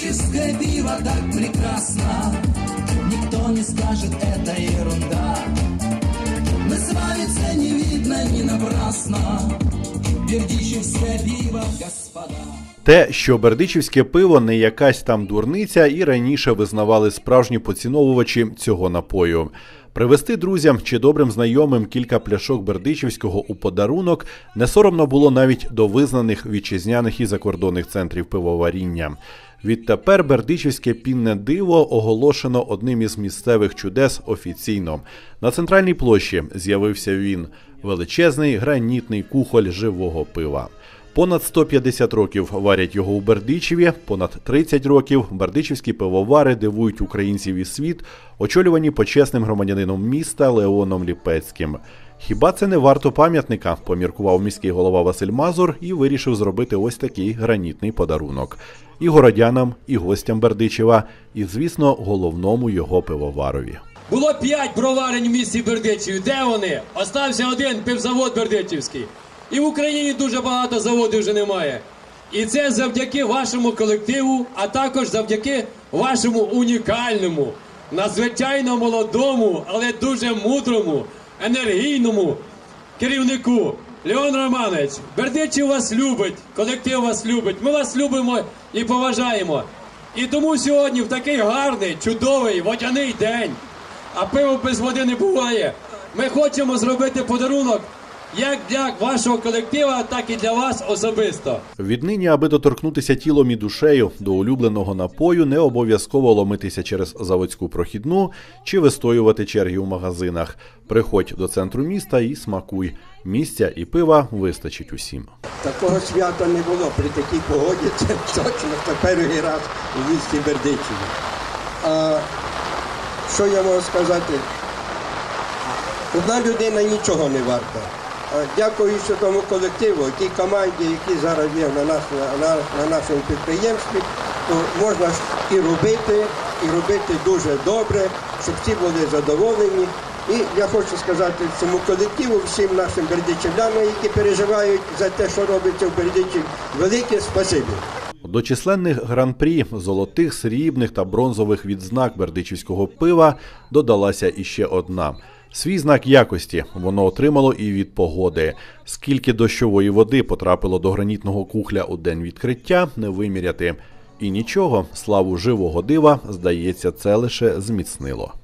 Бердичевское пиво так прекрасно, никто не скажет, это ерунда. Мы с вами не видно не напрасно. Бердичевское пиво, господа. Те, що бердичівське пиво не якась там дурниця, і раніше визнавали справжні поціновувачі цього напою. Привезти друзям чи добрим знайомим кілька пляшок бердичівського у подарунок не соромно було навіть до визнаних вітчизняних і закордонних центрів пивоваріння. Відтепер бердичівське пінне диво оголошено одним із місцевих чудес офіційно. На центральній площі з'явився він величезний гранітний кухоль живого пива. Понад 150 років варять його у Бердичеві, понад 30 років бердичівські пивовари дивують українців і світ, очолювані почесним громадянином міста Леоном Ліпецьким. Хіба це не варто пам'ятника? поміркував міський голова Василь Мазур і вирішив зробити ось такий гранітний подарунок і городянам, і гостям Бердичева, і, звісно, головному його пивоварові. Було п'ять броварень в місті Бердичеві. Де вони? Остався один пивзавод Бердичівський. І в Україні дуже багато заводів вже немає. І це завдяки вашому колективу, а також завдяки вашому унікальному, надзвичайно молодому, але дуже мудрому, енергійному керівнику. Леон Романович, Бердичів вас любить, колектив вас любить. Ми вас любимо і поважаємо. І тому сьогодні в такий гарний, чудовий водяний день, а пиво без води не буває. Ми хочемо зробити подарунок як для вашого колектива, так і для вас особисто. Віднині, аби доторкнутися тілом і душею до улюбленого напою, не обов'язково ломитися через заводську прохідну чи вистоювати черги у магазинах. Приходь до центру міста і смакуй. Місця і пива вистачить усім. Такого свята не було при такій погоді. Це точно це перший раз у місті Бердичеві. А що я можу сказати? Одна людина нічого не варта. А Дякуючи тому колективу, тій команді, які зараз є на, нас, на, на нашому підприємстві, то можна і робити, і робити дуже добре, щоб всі були задоволені. І я хочу сказати цьому колективу, всім нашим бердичівлянам, які переживають за те, що робиться в Бердичі, велике спасибі. До численних гран-прі золотих, срібних та бронзових відзнак бердичівського пива додалася іще одна. Свій знак якості воно отримало і від погоди. Скільки дощової води потрапило до гранітного кухля у день відкриття, не виміряти. І нічого, славу живого дива, здається, це лише зміцнило.